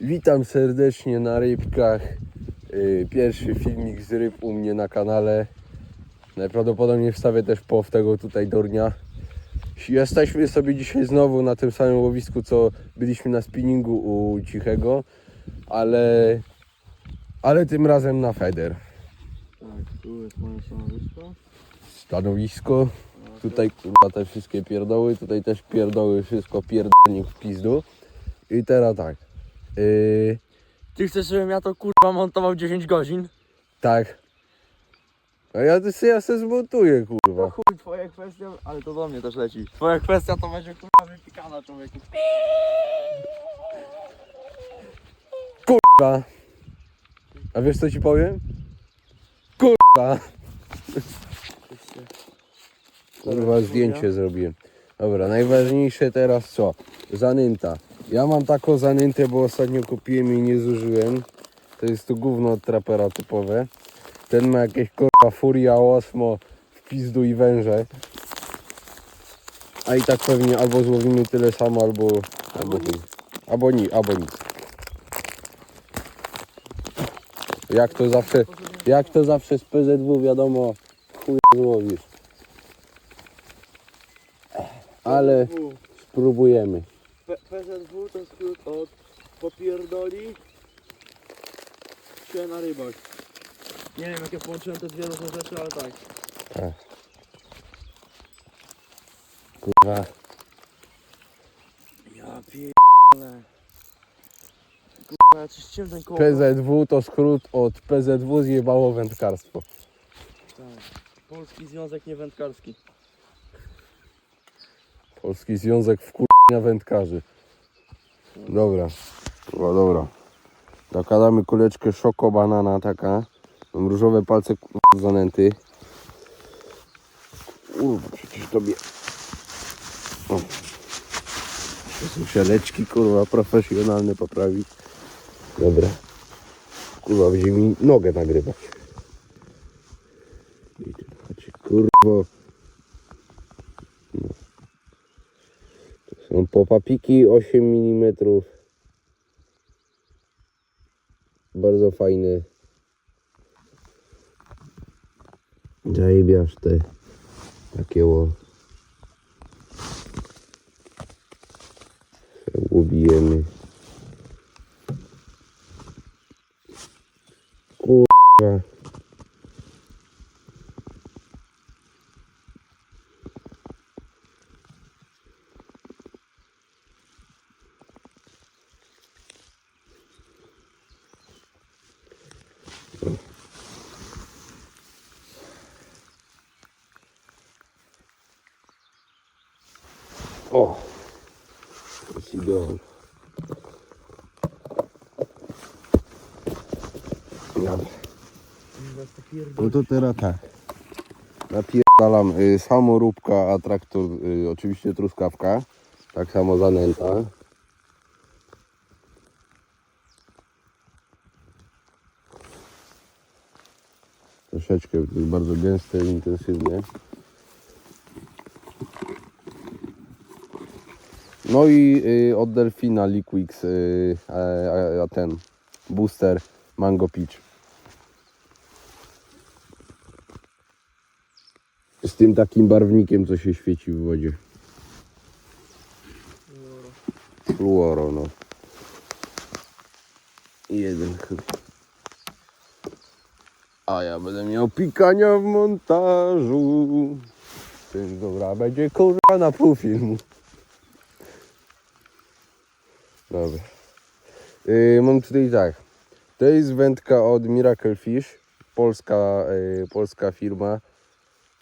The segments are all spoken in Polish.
Witam serdecznie na rybkach. Yy, Pierwszy filmik z ryb u mnie na kanale. Najprawdopodobniej wstawię też pow tego tutaj dornia. Jesteśmy sobie dzisiaj znowu na tym samym łowisku, co byliśmy na spinningu u Cichego, ale, ale tym razem na feder. Tak, tu jest moje stanowisko. Stanowisko. Tutaj kurwa te wszystkie pierdoły, tutaj też pierdoły, wszystko pierdolnik w pizdu. I teraz tak. Yy, Ty chcesz, żebym ja to kurwa montował 10 godzin? tak. A ja, ja se zmontuję No kurwa. chuj, twoja kwestia, ale to do mnie też leci. Twoja kwestia to będzie kurwa wypikana człowieku. Kurwa. A wiesz co ci powiem? Kurwa. Kurwa zdjęcie zrobiłem. Dobra, najważniejsze teraz co? Zanęta. Ja mam taką zanętę, bo ostatnio kupiłem i nie zużyłem. To jest to gówno od trapera typowe. Ten ma jakieś kurwa furia, osmo, w pizdu i węże. A i tak pewnie albo złowimy tyle samo, albo... Albo, chuj. albo, ni, albo nic. Jak to zawsze, jak to zawsze z PZW wiadomo, chuj złowisz. Ale spróbujemy. PZW to skrót od popierdoli się na rybach. Nie wiem jak ja połączyłem te dwie różne rzeczy, ale tak. Tak. Kurwa. Ja pierdolę. Kurwa, ja czyściłem ten koło. PZW to skrót od PZW zjebało wędkarstwo. Tak. Polski Związek Niewędkarski. Polski Związek Wkurnia Wędkarzy. Dobra. Dobra, dobra. Dokładamy kuleczkę szoko banana taka. Mam różowe palce kurwa, zanęty. Kurwa, przecież tobie. O. Są sialeczki, kurwa, profesjonalne poprawić. Dobra. Kurwa, będzie mi nogę nagrywać. Chodź, Kurwo. Są popapiki 8 mm. Bardzo fajne. Zajebiasz te takie o. Ubijemy. Kurwa. O! Jest idealnie. No to teraz tak. Napierdalam y, samoróbka, a traktor y, oczywiście truskawka. Tak samo zanęta. Troszeczkę bardzo gęste i intensywnie. No i y, od Delfina Liquix, y, a, a ten booster Mango Peach. Z tym takim barwnikiem, co się świeci w wodzie. Fluoro, no. Jeden chyba. A ja będę miał pikania w montażu. To jest dobra, będzie kurwa na pół filmu. Dobra. Yy, mam tutaj tak. To jest wędka od Miracle Fish. Polska, yy, polska firma.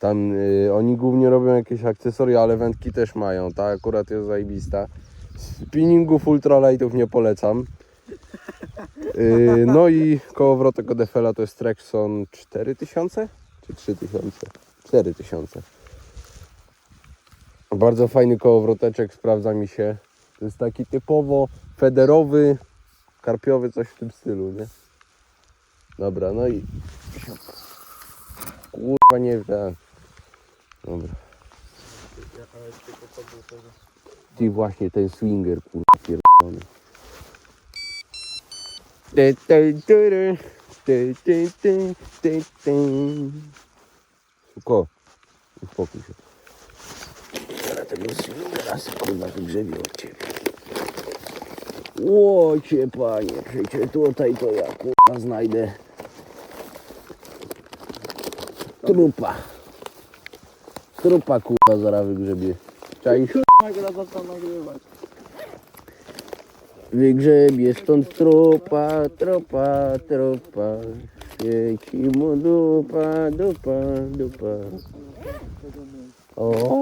Tam yy, oni głównie robią jakieś akcesoria, ale wędki też mają. Ta akurat jest zajebista. Spinningów ultralightów nie polecam. Yy, no i kołowrotek od Eiffela to jest Trexon 4000 czy 3000? 4000. Bardzo fajny kołowroteczek, sprawdza mi się. To jest taki typowo federowy, karpiowy, coś w tym stylu, nie? Dobra, no i... Kurwa, nie wiem. Dobra. Ty właśnie ten swinger, kurwa, pierdolony. Ty, ty, tyry. Ty, ty, ty, ty, ty. Suko, uspokój się. Teraz tego swingera sekunda wygrzebie od ciebie. Łocie panie, przecież tutaj to ja kurwa znajdę trupa. Trupa kurwa zaraz wygrzebie. Czaisz? Jak raz zaczął nagrywać. Wygrzebie stąd trupa, trupa, trupa. Świeci mu dupa, dupa, dupa. O, o,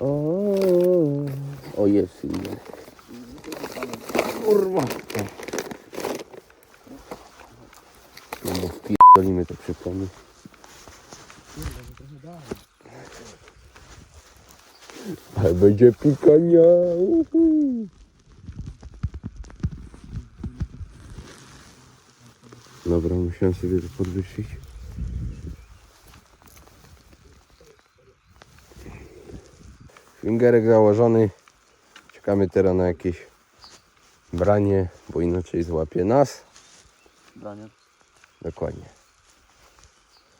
o, o jest, jest. Kurwa. No bo wpierdolimy to przypomnę. Ale będzie pikania. uhu. Dobra, musiałem sobie to podwyższyć. Fingerek założony. Czekamy teraz na jakieś branie, bo inaczej złapie nas. Branie. Dokładnie.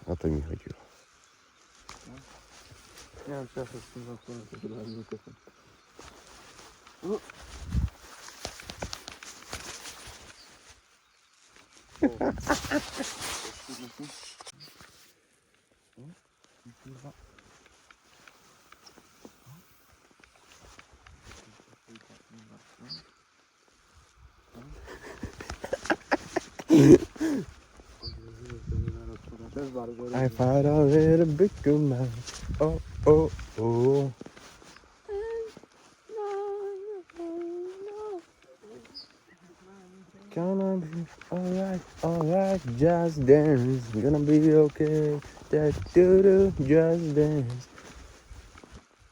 O to mi chodziło. Nie wiem, czy ja się z tym zamknąłem, to chyba nie kupię. Też bardzo. I fight a little bit too much. Oh, oh, oh. Gonna be alright, alright, just dance. Gonna be okay. That do do, just dance.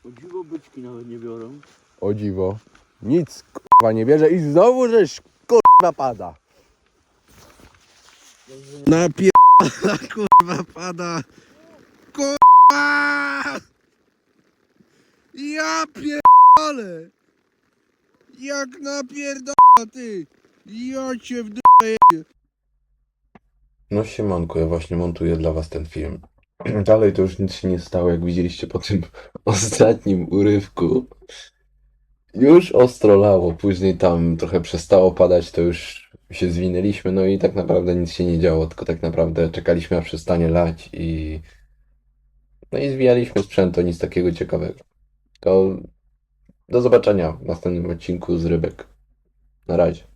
O dziwo byczki nawet nie biorą. O dziwo. Nic kurwa nie bierze i znowu żeś kurwa pada. Napierdala kurwa pada. Kurwa! Ja pierdolę! Jak napierdala ty! Ja cię w No siemanko, ja właśnie montuję dla was ten film. Dalej to już nic się nie stało, jak widzieliście po tym ostatnim urywku. Już ostro lało, później tam trochę przestało padać, to już się zwinęliśmy, no i tak naprawdę nic się nie działo, tylko tak naprawdę czekaliśmy aż przestanie lać i no i zwijaliśmy sprzęt, to nic takiego ciekawego. To do zobaczenia w następnym odcinku z rybek. Na razie.